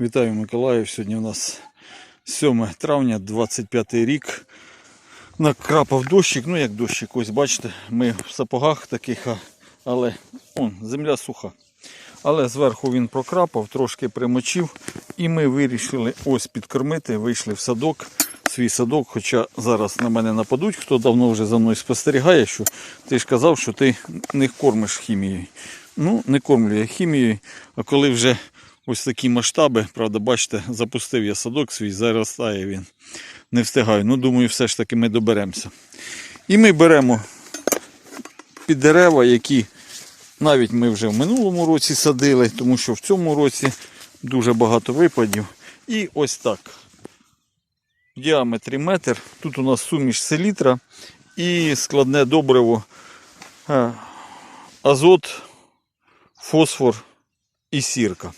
Вітаю Миколаїв. Сьогодні у нас 7 травня, 25 рік. Накрапав дощик, ну як дощик, ось бачите, ми в сапогах таких, але он, земля суха. Але зверху він прокрапав, трошки примочив. І ми вирішили ось підкормити, вийшли в садок, свій садок. Хоча зараз на мене нападуть, хто давно вже за мною спостерігає, що ти ж казав, що ти не кормиш хімією. Ну, не кормлю я хімією, а коли вже ось такі масштаби, правда, бачите, запустив я садок свій, заростає він. Не встигаю. Ну, думаю, все ж таки ми доберемося. І ми беремо під дерева, які навіть ми вже в минулому році садили, тому що в цьому році дуже багато випадів. І ось так. В діаметрі метр. Тут у нас суміш селітра і складне добриво е, азот, фосфор і сірка.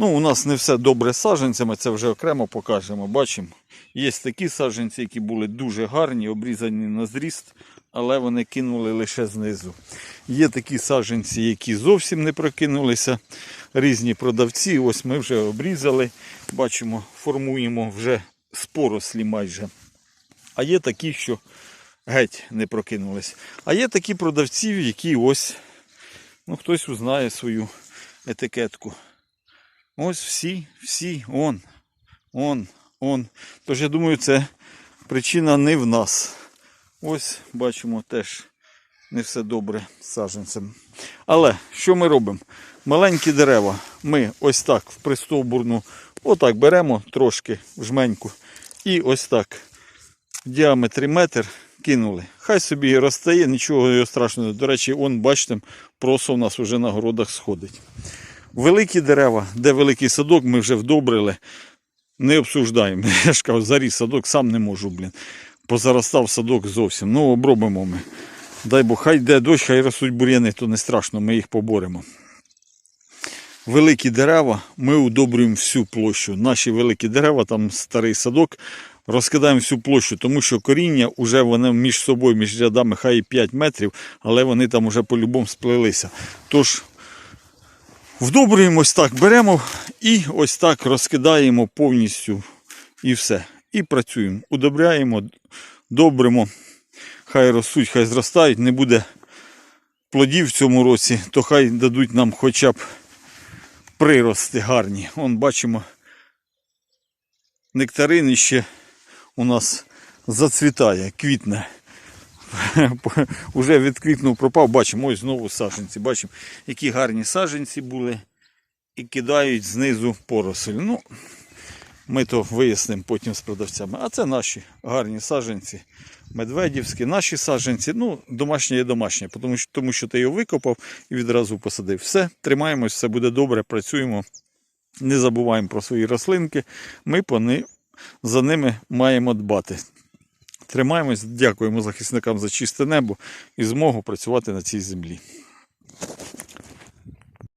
Ну, у нас не все добре з саджанцями, це вже окремо покажемо. Бачимо. Є такі саджанці, які були дуже гарні, обрізані на зріст, але вони кинули лише знизу. Є такі саджанці, які зовсім не прокинулися. Різні продавці. Ось ми вже обрізали. Бачимо, формуємо вже з порослі майже. А є такі, що геть не прокинулись. А є такі продавці, які ось, ну хтось узнає свою етикетку. Ось всі, всі, он, он, он. Тож я думаю, це причина не в нас. Ось бачимо теж не все добре з саджанцем. Але що ми робимо? Маленькі дерева ми ось так в пристовбурну, отак беремо трошки в жменьку. І ось так в діаметрі метр кинули. Хай собі розтає, нічого його страшного. До речі, он, бачите, просо у нас вже на городах сходить. Великі дерева, де великий садок, ми вже вдобрили. Не обсуждаємо. Я ж кажу, заріс садок, сам не можу, блін. Позаростав садок зовсім. Ну, обробимо ми. Дай Бог, хай йде дощ, хай ростуть бур'яни, то не страшно, ми їх поборемо. Великі дерева, ми удобрюємо всю площу. Наші великі дерева, там старий садок, розкидаємо всю площу, тому що коріння вже вони між собою, між рядами, хай і 5 метрів, але вони там вже по-любому сплелися. Тож Вдобрюємо ось так, беремо і ось так розкидаємо повністю і все. І працюємо. Удобряємо, добримо. Хай ростуть, хай зростають. Не буде плодів в цьому році, то хай дадуть нам хоча б прирости гарні. Вон бачимо, нектарин ще у нас зацвітає, квітне. Уже відквітнув, пропав, бачимо, ось знову саженці. Бачимо, які гарні саженці були. І кидають знизу поросль. Ну, ми то вияснимо потім з продавцями. А це наші гарні саженці. Медведівські, наші саженці. Ну, домашнє є домашнє, тому що, тому що ти його викопав і відразу посадив. Все, тримаємось, все буде добре, працюємо. Не забуваємо про свої рослинки. Ми по за ними маємо дбати. Тримаємось, дякуємо захисникам за чисте небо і змогу працювати на цій землі.